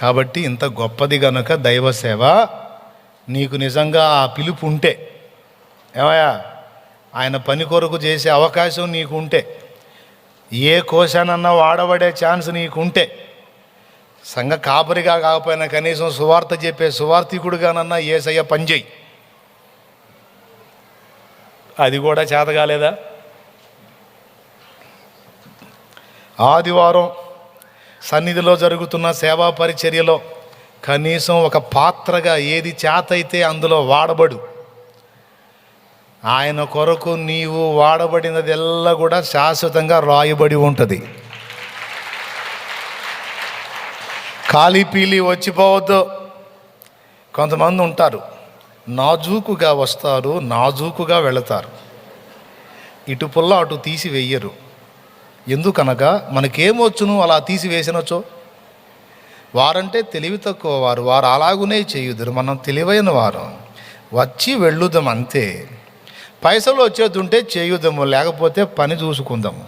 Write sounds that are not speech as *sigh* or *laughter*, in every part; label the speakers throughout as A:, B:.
A: కాబట్టి ఇంత గొప్పది గనుక దైవ సేవ. నీకు నిజంగా ఆ పిలుపు ఉంటే ఏమయ్యా? ఆయన పని కొరకు చేసే అవకాశం నీకు ఉంటే ఏ కోశానన్నా వాడబడే ఛాన్స్ నీకు ఉంటే సంఘ కాపరిగా కాకపోయినా కనీసం సువార్త చెప్పే సువార్థికుడుగానన్నా ఏసయ్య పనిచేయి అది కూడా చేత కాలేదా ఆదివారం సన్నిధిలో జరుగుతున్న సేవా పరిచర్యలో కనీసం ఒక పాత్రగా ఏది చేత అయితే అందులో వాడబడు. ఆయన కొరకు నీవు వాడబడినదెల్లా కూడా శాశ్వతంగా రాయబడి ఉంటుంది. ఖాళీ పీలి వచ్చిపోవద్దు. కొంతమంది ఉంటారు నాజూకుగా వస్తారు నాజూకుగా వెళతారు. ఇటు పుల్ల అటు తీసి వెయ్యరు. ఎందుకనగా మనకేమొచ్చును అలా తీసివేసినచో? వారంటే తెలివి తక్కువ వారు వారు అలాగునే చేయుదురు మనం తెలివైన వారు. వచ్చి వెళ్ళుదాం అంతే పైసలు వచ్చేది ఉంటే చేయుదాము లేకపోతే పని చూసుకుందాము.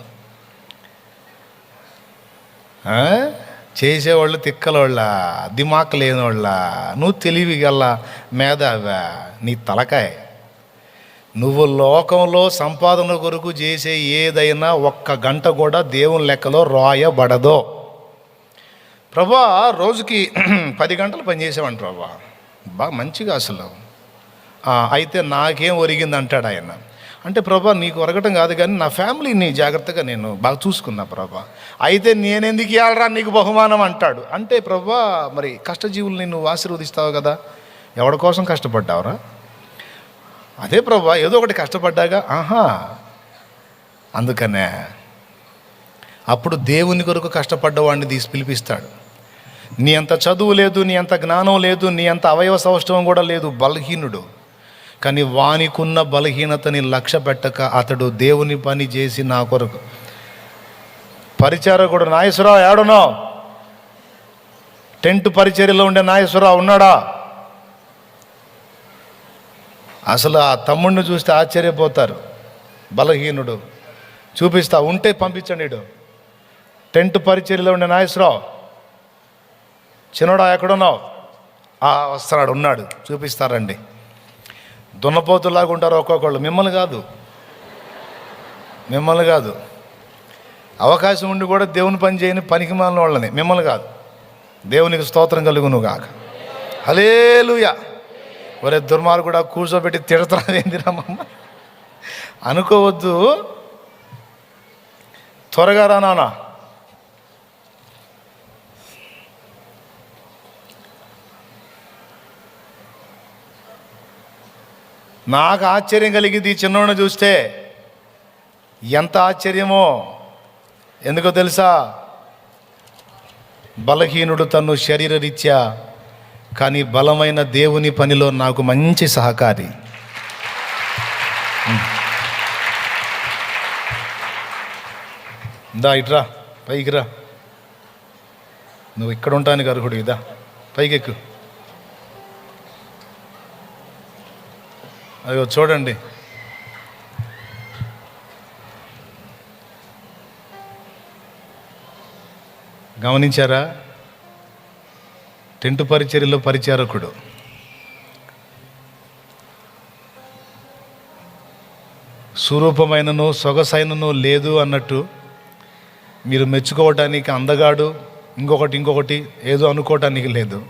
A: చేసేవాళ్ళు తిక్కలోళ్ళ దిమాక్ లేనివాళ్ళ నువ్వు తెలివి గల్లా మేధావా నీ తలకాయ. నువ్వు లోకంలో సంపాదన కొరకు చేసే ఏదైనా ఒక్క గంట కూడా దేవుని లెక్కలో రాయబడదో. ప్రభా రోజుకి *clears throat* పది గంటలు పనిచేసావంట ప్రభా. బాగా మంచిగా అసలు. అయితే నాకేం ఒరిగింది అంటాడు ఆయన. అంటే ప్రభా నీకు ఒరగటం కాదు కానీ నా ఫ్యామిలీని జాగ్రత్తగా నేను బాగా చూసుకున్నా ప్రభా. అయితే నేనెందుకు ఇవ్వాలరా నీకు బహుమానం అంటాడు. అంటే ప్రభా మరి కష్టజీవుల్ని నువ్వు ఆశీర్వదిస్తావు కదా. ఎవరి కోసం కష్టపడ్డావురా? అదే ప్రభా ఏదో ఒకటి కష్టపడ్డాగా ఆహా. అందుకనే అప్పుడు దేవుని కొరకు కష్టపడ్డవాడిని తీసి పిలిపిస్తాడు. నీ అంత చదువు లేదు నీ అంత జ్ఞానం లేదు నీ అంత అవయవ సౌష్ఠవం కూడా లేదు బలహీనుడు. కానీ వానికున్న బలహీనతని లక్ష్య పెట్టక అతడు దేవుని పని చేసి నా కొరకు. పరిచారకుడు నాయసురావు ఏడునో టెంట్ పరిచర్యలో ఉండే నాయసురావు ఉన్నాడా? అసలు ఆ తమ్ముడిని చూస్తే ఆశ్చర్యపోతారు. బలహీనుడు. చూపిస్తా ఉంటే పంపించండి టెంట్ పరిచర్లో ఉండే నాగేశ్వరరావు. చిన్నడా ఎక్కడున్నావు? ఆ వస్తున్నాడు ఉన్నాడు. చూపిస్తారండి దున్నపోతులాగా ఉంటారు ఒక్కొక్కళ్ళు. మిమ్మల్ని కాదు. మిమ్మల్ని కాదు. అవకాశం ఉండి కూడా దేవుని పని చేయని పనికి మాలిన వాళ్ళని. మిమ్మల్ని కాదు. దేవునికి స్తోత్రం కలుగును గాక. హలేలుయా ఒరే దుర్మార్గుడా కూర్చోబెట్టి తిడతాదేందిరా మమ్మ అనుకోవద్దు. త్వరగా రా నాన్న. నాకు ఆశ్చర్యం కలిగింది ఈ చిన్నోడిని చూస్తే. ఎంత ఆశ్చర్యమో. ఎందుకో తెలుసా? బలహీనుడు తను శరీరరీత్యా కానీ బలమైన దేవుని పనిలో నాకు మంచి సహకారి. దా ఇట్రా పైకి రా. నువ్వు ఇక్కడ ఉంటానికి అర్హుడు ఇదా. పైకి ఎక్కు అయ్యో చూడండి. గమనించారా? టెంటు పరిచర్యలో పరిచారకుడు. స్వరూపమైనను సొగసైనను లేదు అన్నట్టు మీరు మెచ్చుకోవటానికి అందగాడు ఇంకొకటి ఇంకొకటి ఏదో అనుకోవటానికి లేదు.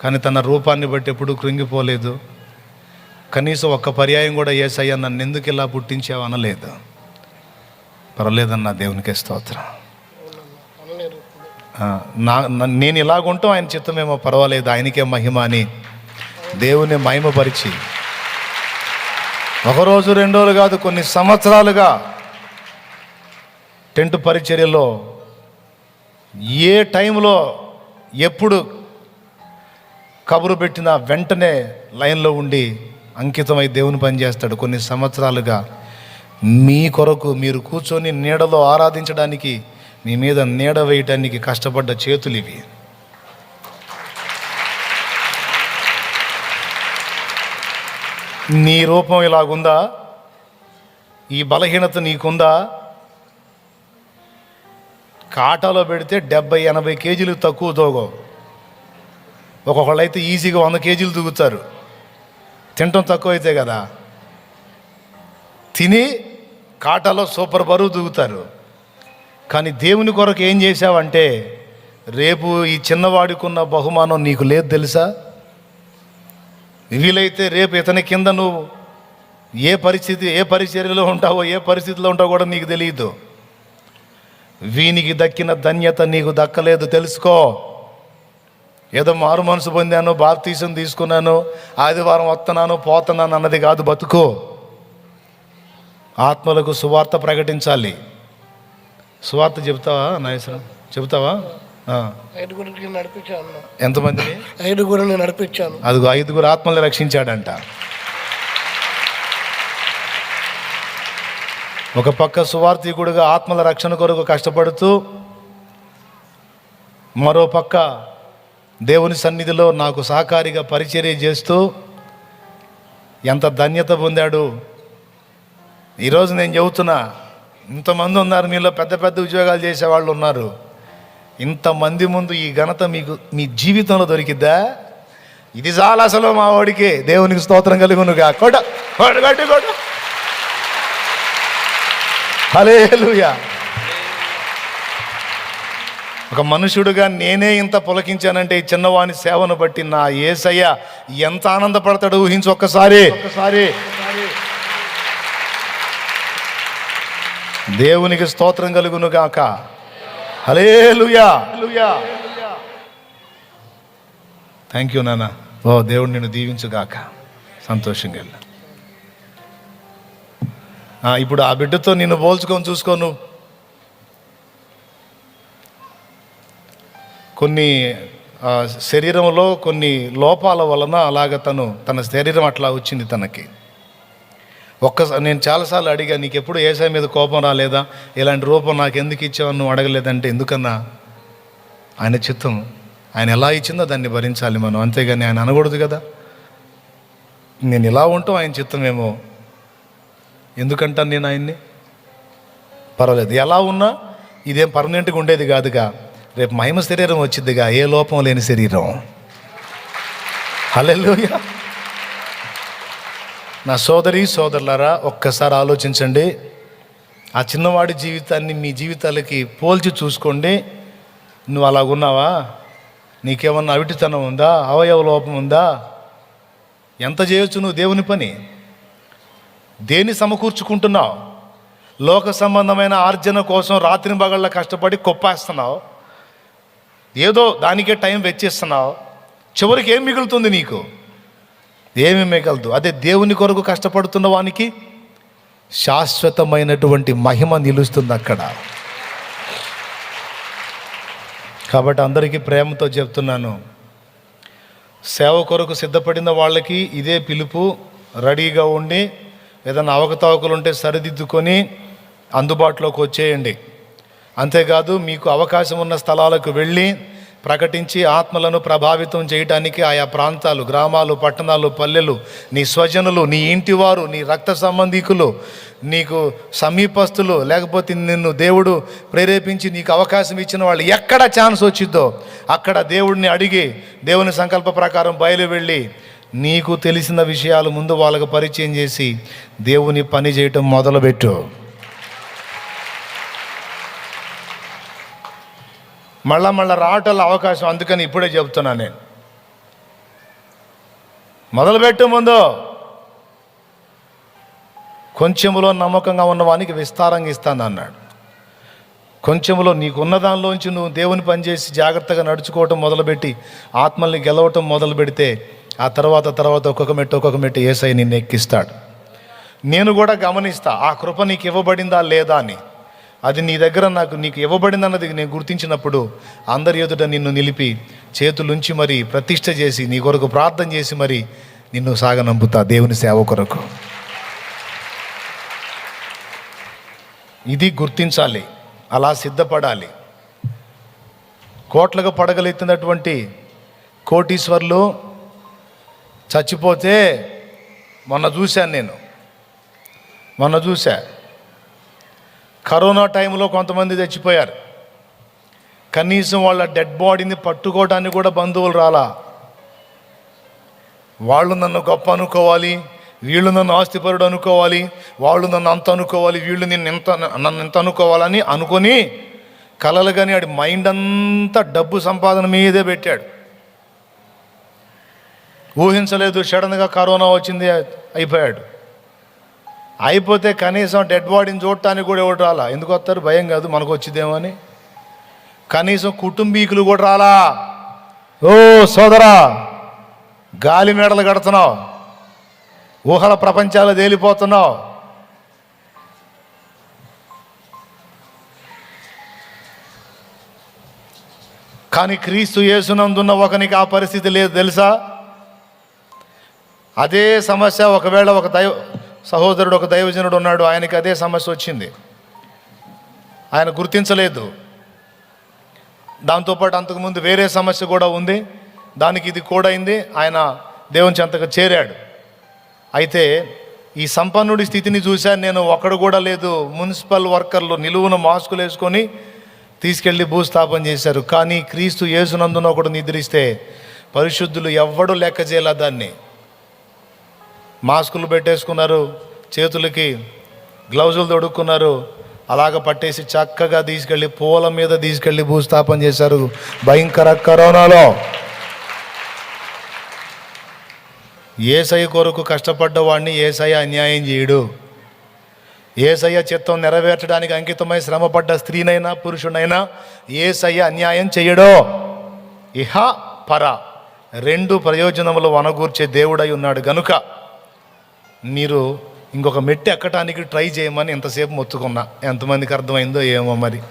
A: కానీ తన రూపాన్ని బట్టి ఎప్పుడు కృంగిపోలేదు. కనీసం ఒక్క పర్యాయం కూడా ఏసయ్యా నన్ను ఎందుకు ఇలా పుట్టించావు అనలేదు. పర్వాలేదన్న దేవునికి స్తోత్రం. నా నేను ఇలాగుంటాం ఆయన చిత్తమేమో పర్వాలేదు ఆయనకే మహిమ అని దేవుని మహిమపరిచి ఒకరోజు రెండు రోజులు కాదు కొన్ని సంవత్సరాలుగా టెంట్ పరిచర్యలో ఏ టైంలో ఎప్పుడు కబురు పెట్టినా వెంటనే లైన్లో ఉండి అంకితమై దేవుని పని చేస్తాడు. కొన్ని సంవత్సరాలుగా మీ కొరకు మీరు కూర్చొని నీడలో ఆరాధించడానికి నీ మీద నీడ వేయటానికి కష్టపడ్డ చేతులు ఇవి. నీ రూపం ఇలాగుందా? ఈ బలహీనత నీకుందా? కాటాలో పెడితే డెబ్బై ఎనభై కేజీలు తక్కువ తోగవు. ఒక్కొక్కళ్ళు అయితే ఈజీగా వంద కేజీలు దూగుతారు. తినటం తక్కువ అయితే కదా. తిని కాటాలో సూపర్ బరువు దూగుతారు. కానీ దేవుని కొరకు ఏం చేశావంటే రేపు ఈ చిన్నవాడికున్న బహుమానం నీకు లేదు తెలుసా? వీలైతే రేపు ఇతని కింద నువ్వు ఏ పరిస్థితి ఏ పరిచర్యలో ఉంటావో ఏ పరిస్థితిలో ఉంటావో కూడా నీకు తెలియదు. వీనికి దక్కిన ధన్యత నీకు దక్కలేదు తెలుసుకో. ఏదో మారు మనసు పొందాను బాప్తీసం తీసుకున్నాను ఆదివారం వస్తున్నాను పోతున్నాను అన్నది కాదు బతుకు. ఆత్మలకు సువార్త ప్రకటించాలి. సువార్త చెప్తావా నాగేశ్వరం? చెప్తావా ఆ.
B: ఐదుగురికి నడిపించాను.
A: ఎంతమందిని
B: ఐదుగురిని నడిపించాను.
A: అదిగో ఐదుగురు ఆత్మల్ని రక్షించాడంట. ఒక పక్క సువార్థికుడుగా ఆత్మల రక్షణ కొరకు కష్టపడుతూ మరో పక్క దేవుని సన్నిధిలో నాకు సహకారిగా పరిచర్య చేస్తూ ఎంత ధన్యత పొందాడు. ఈరోజు నేను చెబుతున్నా ఇంతమంది ఉన్నారు మీలో పెద్ద పెద్ద ఉద్యోగాలు చేసేవాళ్ళు ఉన్నారు. ఇంతమంది ముందు ఈ ఘనత మీకు మీ జీవితంలో దొరికిద్దా? ఇది చాలా అసలు మా వాడికి. దేవునికి స్తోత్రం కలుగునుగా కొట కొట్టు కొట్టు కొట్టు. హల్లెలూయా. ఒక మనుషుడుగా నేనే ఇంత పులకించానంటే ఈ చిన్నవాని సేవను బట్టి నా ఏసయ్య ఎంత ఆనందపడతాడు ఊహించు ఒక్కసారి. ఒక్కసారి. దేవునికి స్తోత్రం కలుగును గాక. హలేలుయా థ్యాంక్ యూ నాన్న. ఓ దేవుడు నిన్ను దీవించుగాక సంతోషంగా వెళ్ళు. ఇప్పుడు ఆ బిడ్డతో నిన్ను పోల్చుకొని చూసుకోను. కొన్ని శరీరంలో కొన్ని లోపాల వలన అలాగ తను తన శరీరం అట్లా వచ్చింది తనకి. ఒక్కసారి నేను చాలాసార్లు అడిగా నీకు ఎప్పుడు ఏసఐ మీద కోపం రాలేదా? ఇలాంటి రూపం నాకు ఎందుకు ఇచ్చావు నువ్వు అడగలేదంటే ఎందుకన్నా? ఆయన చిత్తం ఆయన ఎలా ఇచ్చిందో దాన్ని భరించాలి మనం. అంతేగాని ఆయన అనకూడదు కదా. నేను ఇలా ఉంటాం ఆయన చిత్తమేమో ఎందుకంటాను నేను ఆయన్ని? పర్వాలేదు. ఎలా ఉన్నా ఇదేం పర్మనెంట్గా ఉండేది కాదుగా. రేపు మహిమ శరీరం వచ్చిద్దిగా ఏ లోపం లేని శరీరం. హల్లెలూయా. నా సోదరి సోదరులారా ఒక్కసారి ఆలోచించండి. ఆ చిన్నవాడి జీవితాన్ని మీ జీవితాలకి పోల్చి చూసుకోండి. నువ్వు అలాగున్నావా నీకేమన్నా అవిటితనం ఉందా? అవయవ లోపం ఉందా? ఎంత చేయొచ్చు నువ్వు దేవుని పని? దేన్ని సమకూర్చుకుంటున్నావు? లోక సంబంధమైన ఆర్జన కోసం రాత్రి పగళ్ళ కష్టపడి కొప్పేస్తున్నావు? ఏదో దానికే టైం వెచ్చిస్తున్నావు? చివరికి ఏం మిగులుతుంది నీకు? ఏమి మిగలదు. అదే దేవుని కొరకు కష్టపడుతున్న వానికి శాశ్వతమైనటువంటి మహిమ నిలుస్తుంది అక్కడ. కాబట్టి అందరికీ ప్రేమతో చెప్తున్నాను. సేవ కొరకు సిద్ధపడిన వాళ్ళకి ఇదే పిలుపు రెడీగా ఉండి ఏదైనా అవకతవకలు ఉంటే సరిదిద్దుకొని అందుబాటులోకి వచ్చేయండి. అంతేకాదు మీకు అవకాశం ఉన్న స్థలాలకు వెళ్ళి ప్రకటించి ఆత్మలను ప్రభావితం చేయడానికి ఆయా ప్రాంతాలు గ్రామాలు పట్టణాలు పల్లెలు నీ స్వజనులు నీ ఇంటివారు నీ రక్త సంబంధికులు నీకు సమీపస్తులు లేకపోతే నిన్ను దేవుడు ప్రేరేపించి నీకు అవకాశం ఇచ్చిన వాళ్ళు ఎక్కడ ఛాన్స్ వచ్చిద్దో అక్కడ దేవుడిని అడిగి దేవుని సంకల్ప ప్రకారం బయలు వెళ్ళి నీకు తెలిసిన విషయాలు ముందు వాళ్ళకు పరిచయం చేసి దేవుని పని చేయటం మొదలుపెట్టు. మళ్ళా మళ్ళీ రావటంలో అవకాశం అందుకని ఇప్పుడే చెబుతున్నా నేను. మొదలుపెట్టు ముందు. కొంచెములో నమ్మకంగా ఉన్నవానికి విస్తారంగా ఇస్తాను అన్నాడు. కొంచెంలో నీకున్న దానిలోంచి నువ్వు దేవుని పనిచేసి జాగ్రత్తగా నడుచుకోవటం మొదలుపెట్టి ఆత్మల్ని గెలవటం మొదలు పెడితే ఆ తర్వాత తర్వాత ఒక్కొక్క మెట్టు ఒక్కొక్క మెట్టు ఏసై నిన్ను ఎక్కిస్తాడు. నేను కూడా గమనిస్తా ఆ కృప నీకు ఇవ్వబడిందా లేదా అని. అది నీ దగ్గర నాకు నీకు ఇవ్వబడిందన్నది నేను గుర్తించినప్పుడు అందరి ఎదుట నిన్ను నిలిపి చేతులుంచి మరి ప్రతిష్ట చేసి నీ కొరకు ప్రార్థన చేసి మరి నిన్ను సాగనంపుతా దేవుని సేవ కొరకు. ఇది గుర్తించాలి అలా సిద్ధపడాలి. కోట్లకు పడగలెత్తినటువంటి కోటీశ్వర్లు చచ్చిపోతే మొన్న చూశాను నేను మొన్న చూశా. కరోనా టైంలో కొంతమంది చచ్చిపోయారు. కనీసం వాళ్ళ డెడ్ బాడీని పట్టుకోవడానికి కూడా బంధువులు రాలా. వాళ్ళు నన్ను గొప్ప అనుకోవాలి వీళ్ళు నన్ను ఆస్తిపరుడు అనుకోవాలి వాళ్ళు నన్ను అంత అనుకోవాలి వీళ్ళు నేను ఎంత నన్ను ఎంత అనుకోవాలని అనుకొని కలలు కానీ ఆడి మైండ్ అంతా డబ్బు సంపాదన మీదే పెట్టాడు. ఊహించలేదు సడన్గా కరోనా వచ్చింది అయిపోయాడు. అయిపోతే కనీసం డెడ్ బాడీని చూడటానికి కూడా ఎవరు రాలా? ఎందుకు వస్తారు? భయం కాదు మనకు వచ్చిందేమో అని. కనీసం కుటుంబీకులు కూడా రాలా? ఓ సోదరా గాలి మేడలు కడుతున్నావు. ఊహల ప్రపంచాలు తేలిపోతున్నావు. కానీ క్రీస్తు యేసునందున్న ఒకనికి ఆ పరిస్థితి లేదు తెలుసా? అదే సమస్య ఒకవేళ ఒక దైవ సహోదరుడు ఒక దైవజనుడు ఉన్నాడు ఆయనకి అదే సమస్య వచ్చింది. ఆయన గుర్తించలేదు. దాంతోపాటు అంతకుముందు వేరే సమస్య కూడా ఉంది. దానికి ఇది కూడా ఆయన దేవుని చెంతకు చేరాడు. అయితే ఈ సంపన్నుడి స్థితిని చూశాను. నేను ఒక్కడు కూడా లేదు. మున్సిపల్ వర్కర్లు నిలువున మాస్కులు వేసుకొని తీసుకెళ్ళి భూస్థాపన చేశారు. కానీ క్రీస్తు యేసునందున ఒకడు నిద్రిస్తే పరిశుద్ధులు ఎవ్వడూ లెక్క చేయలే దాన్ని. మాస్కులు పెట్టేసుకున్నారు చేతులకి గ్లౌజులు తొడుక్కున్నారు. అలాగ పట్టేసి చక్కగా తీసుకెళ్ళి పూల మీద తీసుకెళ్ళి భూస్థాపన చేశారు భయంకర కరోనాలో. ఏసై కొరకు కష్టపడ్డవాడిని ఏసై అన్యాయం చేయడు. ఏసయ్య చిత్తం నెరవేర్చడానికి అంకితమై శ్రమపడ్డ స్త్రీనైనా పురుషునైనా ఏసయ్య అన్యాయం చేయడో. ఇహ పర. రెండు ప్రయోజనములు వనగూర్చే దేవుడై ఉన్నాడు. గనుక మీరు ఇంకొక మెట్టు ఎక్కటానికి ట్రై చేయమని ఎంతసేపు మొత్తుకున్నా. ఎంతమందికి అర్థమైందో ఏమో మరి.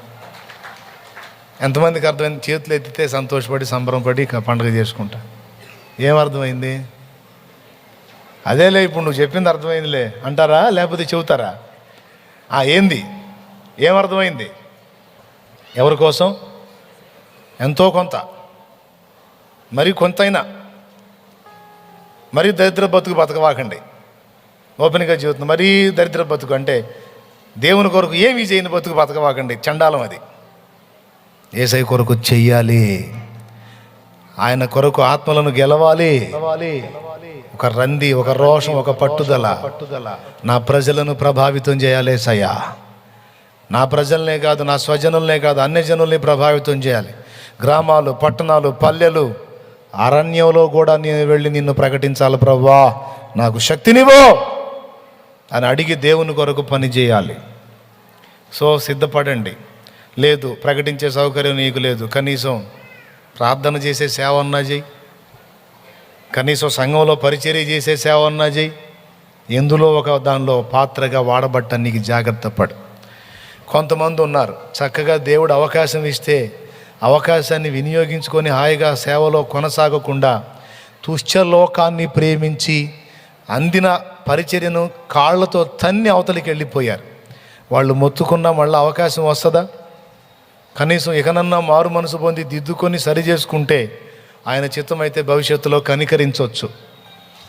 A: ఎంతమందికి అర్థమైంది? చేతులు ఎత్తితే సంతోషపడి సంబరంపడి పండుగ చేసుకుంటా. ఏం అర్థమైంది? అదేలే ఇప్పుడు నువ్వు చెప్పింది అర్థమైందిలే. అంటారా? లేకపోతే చెబుతారా? ఆ ఏంది? ఏం అర్థమైంది? ఎవరి కోసం? ఎంతో కొంత. మరి కొంతైనా. మరి దరిద్ర బతుకు బతకవాకండి. ఓపెన్గా చెబుతుంది మరీ దరిద్ర బతుకు అంటే దేవుని కొరకు ఏమీ చేయని బతుకు బతకవాకండి చండాలం అది. ఏసై కొరకు చెయ్యాలి. ఆయన కొరకు ఆత్మలను గెలవాలి. ఒక రంది ఒక రోషం ఒక పట్టుదల. పట్టుదల నా ప్రజలను ప్రభావితం చేయాలి సయా నా ప్రజలనే కాదు నా స్వజనులనే కాదు అన్ని జనుల్ని ప్రభావితం చేయాలి. గ్రామాలు పట్టణాలు పల్లెలు అరణ్యంలో కూడా నేను వెళ్ళి నిన్ను ప్రకటించాలి ప్రవ్వా. నాకు శక్తినివో అని అడిగి దేవుని కొరకు పని చేయాలి. సో సిద్ధపడండి. లేదు ప్రకటించే సౌకర్యం నీకు లేదు. కనీసం ప్రార్థన చేసే సేవ అన్నా చేయి కనీసం సంఘంలో పరిచర్య చేసే సేవ అన్నా చేయి ఎందులో ఒక దానిలో పాత్రగా వాడబట్టడానికి జాగ్రత్త పడు. కొంతమంది ఉన్నారు. చక్కగా దేవుడు అవకాశం ఇస్తే అవకాశాన్ని వినియోగించుకొని హాయిగా సేవలో కొనసాగకుండా తుష్చలోకాన్ని ప్రేమించి అందిన పరిచర్యను కాళ్ళతో తన్ని అవతలికి వెళ్ళిపోయారు. వాళ్ళు మొత్తుకున్నా మళ్ళీ అవకాశం వస్తుందా? కనీసం ఇకనన్నా మారు మనసు పొంది దిద్దుకొని సరి చేసుకుంటే ఆయన చిత్తమైతే భవిష్యత్తులో కనికరించవచ్చు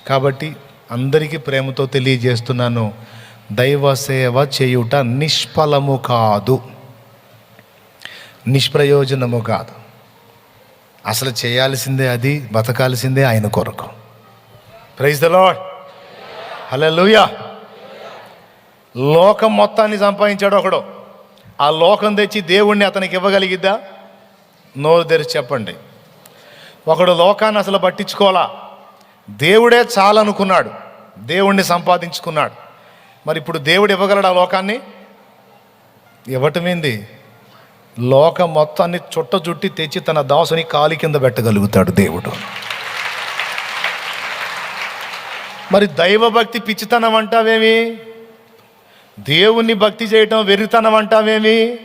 A: కాబట్టి అందరికీ ప్రేమతో తెలియజేస్తున్నాను. దైవ సేవ చేయుట నిష్ఫలము కాదు. నిష్ప్రయోజనము కాదు. అసలు చేయాల్సిందే అది బతకాల్సిందే ఆయన కొరకు. Praise the lord hallelujah. లోకం మొత్తాన్ని సంపాదించాడు ఒకడు. ఆ లోకం తెచ్చి దేవుణ్ణి అతనికి ఇవ్వగలిగిద్దా? నోరు తెరిచి చెప్పండి. ఒకడు లోకాన్ని అసలు పట్టించుకోవాలా? దేవుడే చాలనుకున్నాడు. దేవుణ్ణి సంపాదించుకున్నాడు. మరి ఇప్పుడు దేవుడు ఇవ్వగలడు ఆ లోకాన్ని? ఇవ్వటమేంది? లోకం మొత్తాన్ని చుట్ట చుట్టి తెచ్చి తన దాసుని కాలి కింద పెట్టగలుగుతాడు దేవుడు. మరి దైవభక్తి పిచ్చితనం అంటావేమి? దేవుని భక్తి చేయటం వెర్రితనం అంటావేమి?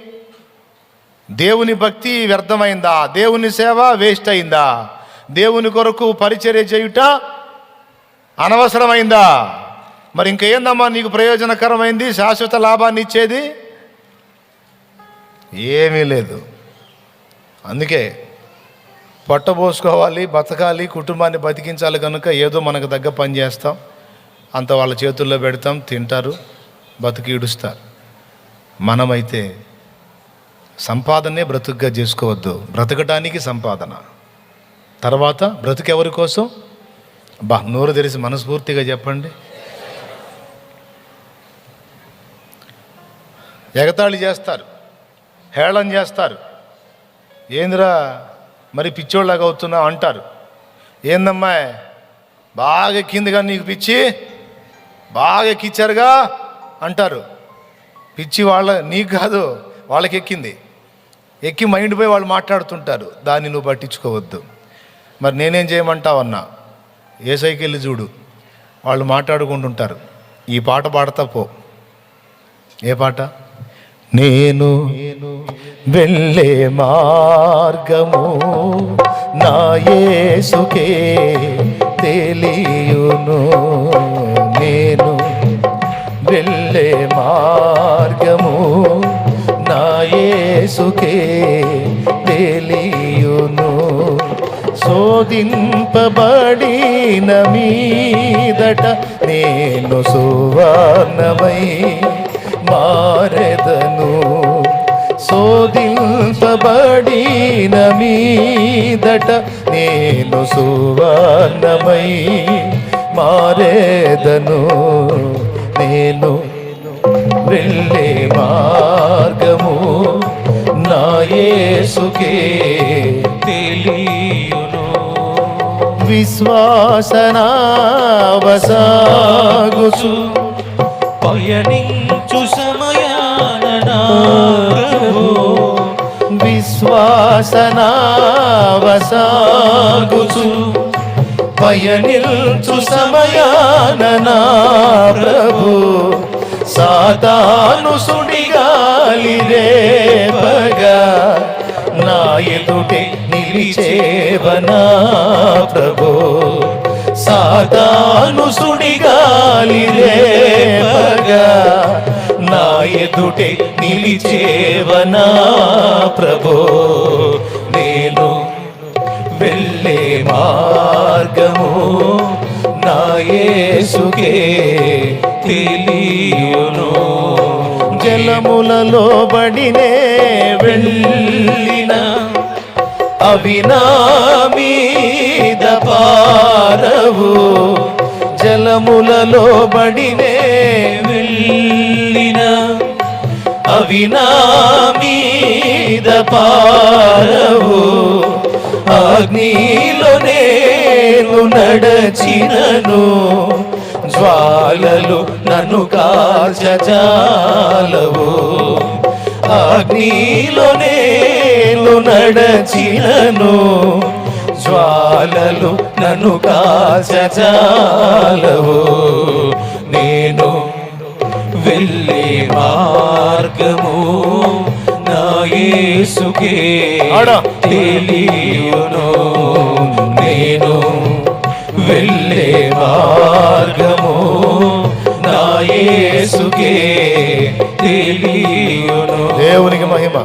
A: దేవుని భక్తి వ్యర్థమైందా? దేవుని సేవ వేస్ట్ అయిందా? దేవుని కొరకు పరిచర్య చేయుట అనవసరమైందా? మరి ఇంకేందమ్మా నీకు ప్రయోజనకరమైంది శాశ్వత లాభాన్ని ఇచ్చేది? ఏమీ లేదు. అందుకే పొట్టబోసుకోవాలి బతకాలి కుటుంబాన్ని బతికించాలి కనుక ఏదో మనకు తగ్గ పని చేస్తాం. అంత వాళ్ళ చేతుల్లో పెడతాం తింటారు బతికి ఇడుస్తారు. మనమైతే సంపాదనే బ్రతుకుగా చేసుకోవద్దు. బ్రతకడానికి సంపాదన. తర్వాత బ్రతుకెవరి కోసం? బా నోరు తెరిచి మనస్ఫూర్తిగా చెప్పండి. ఎగతాళి చేస్తారు. హేళన చేస్తారు. ఏందిరా? మరి పిచ్చోళ్ళగా అవుతున్నావు అంటారు. ఏందమ్మా? బాగా ఎక్కిందిగా నీకు పిచ్చి బాగా ఎక్కిచ్చారుగా అంటారు. పిచ్చి వాళ్ళ నీకు కాదు వాళ్ళకి ఎక్కింది. ఎక్కి మైండ్ పోయి వాళ్ళు మాట్లాడుతుంటారు. దాన్ని నువ్వు పట్టించుకోవద్దు. మరి నేనేం చేయమంటావు అన్నా ఏ సైకిల్ చూడు. వాళ్ళు మాట్లాడుకుంటుంటారు. ఈ పాట పాడతా పో. ఏ పాట? నేను వెళ్ళే మార్గము నా యేసుకే తెలియును. నేను వెళ్ళే మార్గము నా యేసుకే తెలియును. శోధింపబడిన మీదట నేను సువర్ణమై మా శోధింపబడిన మీదట నేను సువర్ణమై మారేదను. నేను వెళ్ళే మార్గము నా యేసుకే
C: తెలియును.
A: విశ్వాసనావసాగుచు
C: పయనించు సమయాన నా
A: విశ్వాసనావసాగుచు. పయనిల్చు సమయాన నా ప్రభు సాతాను సుడిగాలి రేపగా నా ఎదుటే నిలిచేవనా ప్రభు? సాతాను సుడిగాలి రేపగా నా ఎదుటే నిలిచేవనా ప్రభో. నేను వెళ్ళే మార్గము నా యేసుకే
C: తెలియను.
A: జలములలో బడినే వెళ్ళినా అవినామీద పారవు జలములలో బడినే
C: వెళ్ళిన
A: అవినామీద పారవు అగ్నిలో నేను నడచినను జ్వాలలు నన్ను కాచజాలవు అగ్నిలో నేను నడచినను. జ్వాలలు నన్ను కాల్చజాలవు నేను
C: వెళ్ళే మార్గము. తెలియును.
A: నేను వెళ్ళే మార్గము యేసుకే
C: తెలియును
A: దేవునికి మహిమ.